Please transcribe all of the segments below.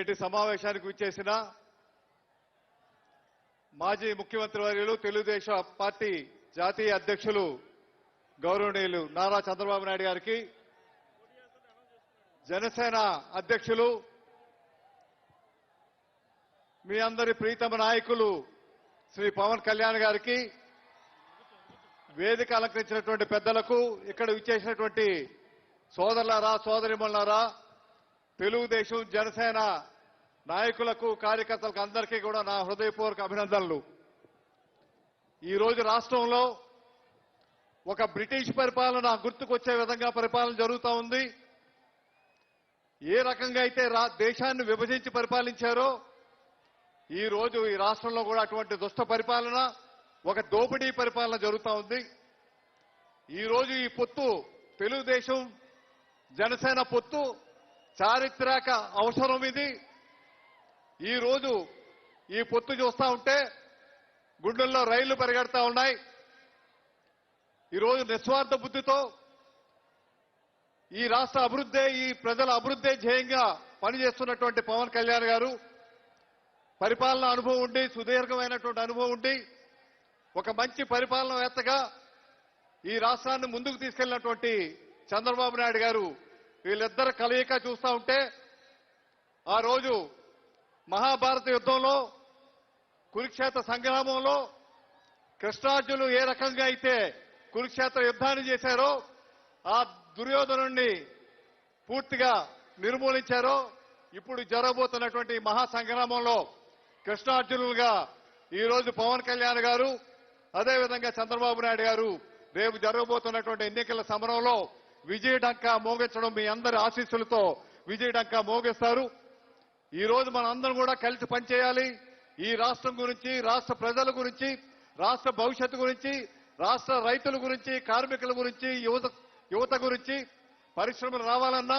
నేటి సమావేశానికి విచ్చేసిన మాజీ ముఖ్యమంత్రి వర్యులు తెలుగుదేశం పార్టీ జాతీయ అధ్యక్షులు గౌరవనీయులు నారా చంద్రబాబు నాయుడు గారికి జనసేన అధ్యక్షులు మీ అందరి ప్రీతమ నాయకులు శ్రీ పవన్ కళ్యాణ్ గారికి వేదిక అలంకరించినటువంటి పెద్దలకు ఇక్కడ విచ్చేసినటువంటి సోదరులారా సోదరిమల్లారా తెలుగుదేశం జనసేన నాయకులకు కార్యకర్తలకు అందరికీ కూడా నా హృదయపూర్వక అభినందనలు. ఈరోజు రాష్ట్రంలో ఒక బ్రిటిష్ పరిపాలన గుర్తుకొచ్చే విధంగా పరిపాలన జరుగుతూ ఉంది. ఏ రకంగా అయితే రా దేశాన్ని విభజించి పరిపాలించారో ఈరోజు ఈ రాష్ట్రంలో కూడా అటువంటి దుష్ట పరిపాలన ఒక దోపిడీ పరిపాలన జరుగుతూ ఉంది. ఈరోజు ఈ పొత్తు తెలుగుదేశం జనసేన పొత్తు చారిత్రక అవసరం ఇది. ఈ రోజు ఈ పొత్తు చూస్తా ఉంటే గుండెల్లో రైళ్ళు పరిగెడతా ఉన్నాయి. ఈరోజు నిస్వార్థ బుద్ధితో ఈ రాష్ట్ర అభివృద్ధే ఈ ప్రజల అభివృద్ధి ధ్యేయంగా పనిచేస్తున్నటువంటి పవన్ కళ్యాణ్ గారు. పరిపాలన అనుభవం ఉండి సుదీర్ఘమైనటువంటి అనుభవం ఉండి ఒక మంచి పరిపాలనవేత్తగా ఈ రాష్ట్రాన్ని ముందుకు తీసుకెళ్ళినటువంటి చంద్రబాబు నాయుడు గారు వీళ్ళిద్దరు కలయిక చూస్తా ఉంటే ఆ రోజు మహాభారత యుద్ధంలో కురుక్షేత్ర సంగ్రామంలో కృష్ణార్జునులు ఏ రకంగా అయితే కురుక్షేత్ర యుద్ధాన్ని చేశారో ఆ దుర్యోధనుణ్ణి పూర్తిగా నిర్మూలించారో ఇప్పుడు జరగబోతున్నటువంటి మహాసంగ్రామంలో మహా సంగ్రామంలో కృష్ణార్జునులుగా ఈరోజు పవన్ కళ్యాణ్ గారు అదేవిధంగా చంద్రబాబు నాయుడు గారు రేపు జరగబోతున్నటువంటి ఎన్నికల సమరంలో విజయ డంకా మోగించడం మీ అందరి ఆశీస్సులతో విజయ డంకా మోగిస్తారు. ఈ రోజు మన అందరం కూడా కలిసి పనిచేయాలి. ఈ రాష్ట్రం గురించి రాష్ట్ర ప్రజల గురించి రాష్ట్ర భవిష్యత్తు గురించి రాష్ట్ర రైతుల గురించి కార్మికుల గురించి యువత యువత గురించి పరిశ్రమలు రావాలన్నా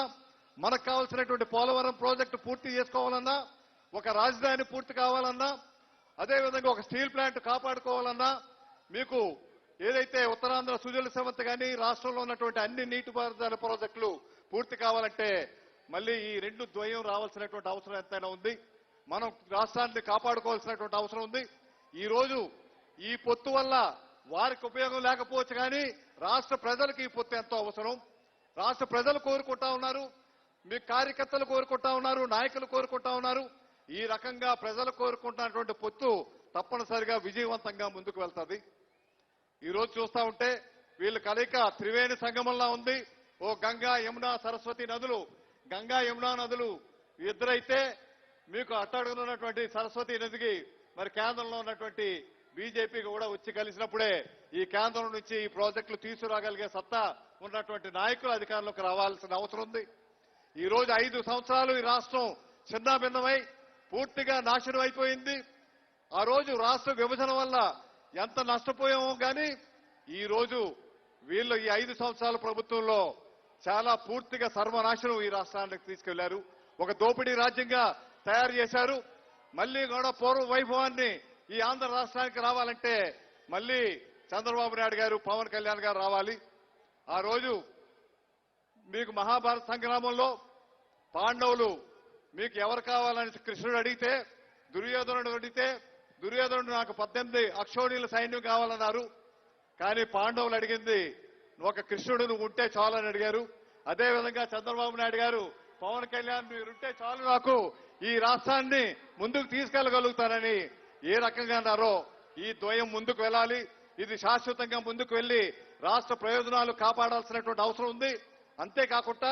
మనకు కావాల్సినటువంటి పోలవరం ప్రాజెక్టు పూర్తి చేసుకోవాలన్నా ఒక రాజధాని పూర్తి కావాలన్నా అదేవిధంగా ఒక స్టీల్ ప్లాంట్ కాపాడుకోవాలన్నా మీకు ఏదైతే ఉత్తరాంధ్ర సుజల సమంత కానీ రాష్ట్రంలో ఉన్నటువంటి అన్ని నీటిపారుదల ప్రాజెక్టులు పూర్తి కావాలంటే మళ్ళీ ఈ రెండు ద్వయం రావాల్సినటువంటి అవసరం ఎంతైనా ఉంది. మనం రాష్ట్రాన్ని కాపాడుకోవాల్సినటువంటి అవసరం ఉంది. ఈ రోజు ఈ పొత్తు వల్ల వారికి ఉపయోగం లేకపోవచ్చు కానీ రాష్ట్ర ప్రజలకు ఈ పొత్తు ఎంతో అవసరం. రాష్ట్ర ప్రజలు కోరుకుంటా ఉన్నారు మీ కార్యకర్తలు కోరుకుంటా ఉన్నారు నాయకులు కోరుకుంటా ఉన్నారు. ఈ రకంగా ప్రజలు కోరుకుంటున్నటువంటి పొత్తు తప్పనిసరిగా విజయవంతంగా ముందుకు వెళ్తుంది. ఈరోజు చూస్తూ చూస్తా ఉంటే వీళ్ళు కలయిక త్రివేణి సంగమంలా ఉంది. ఓ గంగా యమున సరస్వతి నదులు గంగా యమునా నదులు ఇద్దరైతే మీకు అట్టడుగునున్నటువంటి సరస్వతి నదికి మరి కేంద్రంలో ఉన్నటువంటి బీజేపీకి కూడా వచ్చి కలిసినప్పుడే ఈ కేంద్రం నుంచి ఈ ప్రాజెక్టులు తీసుకురాగలిగే సత్తా ఉన్నటువంటి నాయకులు అధికారంలోకి రావాల్సిన అవసరం ఉంది. ఈ రోజు ఐదు సంవత్సరాలు ఈ రాష్ట్రం చిన్నాభిన్నమై పూర్తిగా నాశనం అయిపోయింది. ఆ రోజు రాష్ట్ర విభజన వల్ల ఎంత నష్టపోయామో కానీ ఈ రోజు వీళ్ళు ఈ ఐదు సంవత్సరాల ప్రభుత్వంలో చాలా పూర్తిగా సర్వనాశనం ఈ రాష్ట్రానికి తీసుకెళ్ళారు. ఒక దోపిడీ రాజ్యంగా తయారు చేశారు. మళ్ళీ కూడా పూర్వ వైభవాన్ని ఈ ఆంధ్ర రాష్ట్రానికి రావాలంటే మళ్ళీ చంద్రబాబు నాయుడు గారు పవన్ కళ్యాణ్ గారు రావాలి. ఆ రోజు మీకు మహాభారత సంగ్రామంలో పాండవులు మీకు ఎవరు కావాలని కృష్ణుడు అడిగితే దుర్యోధనుడు అడిగితే దుర్యోధనుడు నాకు పద్దెనిమిది అక్షోణీల సైన్యం కావాలన్నారు. కానీ పాండవులు అడిగింది ఒక కృష్ణుడు నువ్వు ఉంటే చాలని అడిగారు. అదేవిధంగా చంద్రబాబు నాయుడు గారు పవన్ కళ్యాణ్ మీరుంటే చాలు నాకు. ఈ రాష్ట్రాన్ని ముందుకు తీసుకెళ్ళగలుగుతానని ఏ రకంగా అన్నారో ఈ ద్వయం ముందుకు వెళ్ళాలి. ఇది శాశ్వతంగా ముందుకు వెళ్ళి రాష్ట్ర ప్రయోజనాలు కాపాడాల్సినటువంటి అవసరం ఉంది. అంతేకాకుండా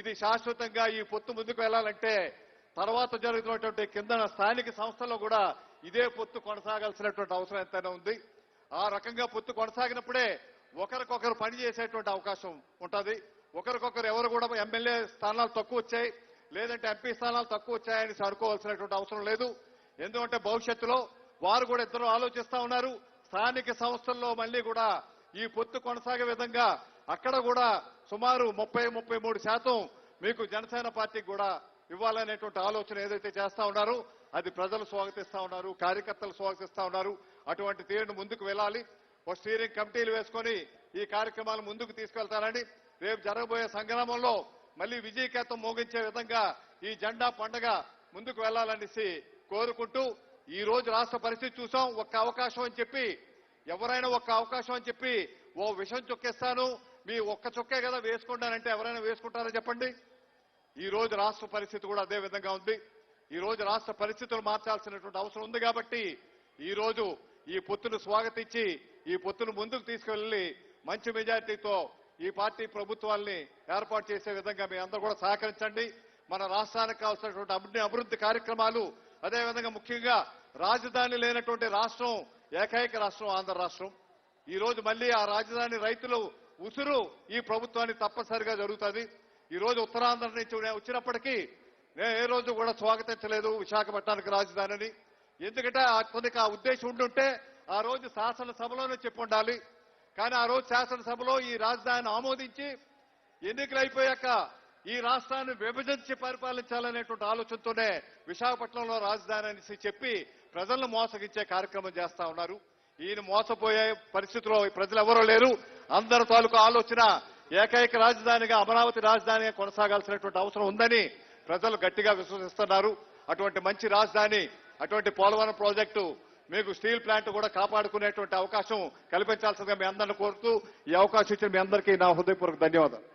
ఇది శాశ్వతంగా ఈ పొత్తు ముందుకు వెళ్ళాలంటే తర్వాత జరుగుతున్నటువంటి కింద స్థానిక సంస్థల్లో కూడా ఇదే పొత్తు కొనసాగాల్సినటువంటి అవసరం ఎంతైనా ఉంది. ఆ రకంగా పొత్తు కొనసాగినప్పుడే ఒకరికొకరు పని చేసేటువంటి అవకాశం ఉంటుంది. ఒకరికొకరు ఎవరు కూడా ఎమ్మెల్యే స్థానాలు తక్కువ వచ్చాయి. లేదంటే ఎంపీ స్థానాలు తక్కువ వచ్చాయని అనుకోవాల్సినటువంటి అవసరం లేదు. ఎందుకంటే భవిష్యత్తులో వారు కూడా ఇద్దరు ఆలోచిస్తా ఉన్నారు. స్థానిక సంస్థల్లో మళ్ళీ కూడా ఈ పొత్తు కొనసాగే విధంగా అక్కడ కూడా సుమారు ముప్పై ముప్పై మూడు శాతం మీకు జనసేన పార్టీకి కూడా ఇవ్వాలనేటువంటి ఆలోచన ఏదైతే చేస్తా ఉన్నారో అది ప్రజలు స్వాగతిస్తా ఉన్నారు కార్యకర్తలు స్వాగతిస్తా ఉన్నారు. అటువంటి తీరును ముందుకు వెళ్ళాలి. ఒక స్టీరింగ్ కమిటీలు వేసుకొని ఈ కార్యక్రమాలు ముందుకు తీసుకెళ్తారని రేపు జరగబోయే సంగ్రామంలో మళ్ళీ విజయకేతం మోగించే విధంగా ఈ జెండా పండగ ముందుకు వెళ్ళాలనేసి కోరుకుంటూ ఈ రోజు రాష్ట్ర పరిస్థితి చూసాం. ఒక్క అవకాశం అని చెప్పి ఎవరైనా ఒక్క అవకాశం అని చెప్పి ఓ విషం చొక్కేస్తాను. మీ ఒక్క చొక్కే కదా వేసుకుంటానంటే ఎవరైనా వేసుకుంటారా చెప్పండి? ఈ రోజు రాష్ట్ర పరిస్థితి కూడా అదే విధంగా ఉంది. ఈ రోజు రాష్ట్ర పరిస్థితులు మార్చాల్సినటువంటి అవసరం ఉంది కాబట్టి ఈ రోజు ఈ పొత్తును స్వాగతించి ఈ పొత్తును ముందుకు తీసుకెళ్ళి మంచి మెజార్టీతో ఈ పార్టీ ప్రభుత్వాల్ని ఏర్పాటు చేసే విధంగా మీ అందరూ కూడా సహకరించండి. మన రాష్ట్రానికి కావాల్సినటువంటి అన్ని అభివృద్ధి కార్యక్రమాలు అదేవిధంగా ముఖ్యంగా రాజధాని లేనటువంటి రాష్ట్రం ఏకైక రాష్ట్రం ఆంధ్ర రాష్ట్రం. ఈ రోజు మళ్ళీ ఆ రాజధాని రైతులు ఉసురు ఈ ప్రభుత్వానికి తప్పనిసరిగా జరుగుతుంది. ఈ రోజు ఉత్తరాంధ్ర నుంచి వచ్చినప్పటికీ నేను ఏ రోజు కూడా స్వాగతించలేదు విశాఖపట్నానికి రాజధానిని. ఎందుకంటే అతనికి ఆ ఉద్దేశం ఉండుంటే ఆ రోజు శాసనసభలోనే చెప్పి ఉండాలి. కానీ ఆ రోజు శాసనసభలో ఈ రాజధానిని ఆమోదించి ఎన్నికలు అయిపోయాక ఈ రాష్ట్రాన్ని విభజించి పరిపాలించాలనేటువంటి ఆలోచనతోనే విశాఖపట్నంలో రాజధాని అనేసి చెప్పి ప్రజలను మోసగించే కార్యక్రమం చేస్తా ఉన్నారు. ఈయన మోసపోయే పరిస్థితిలో ప్రజలు ఎవరూ లేరు. అందరి తాలూకు ఆలోచన ఏకైక రాజధానిగా అమరావతి రాజధానిగా కొనసాగాల్సినటువంటి అవసరం ఉందని ప్రజలు గట్టిగా విశ్వసిస్తున్నారు. అటువంటి మంచి రాజధాని అటువంటి పోలవరం ప్రాజెక్టు మీకు స్టీల్ ప్లాంట్ కూడా కాపాడుకునేటువంటి అవకాశం కల్పించాల్సిందిగా మీ అందరిని కోరుతూ ఈ అవకాశం ఇచ్చిన మీ అందరికీ నా హృదయపూర్వక ధన్యవాదాలు.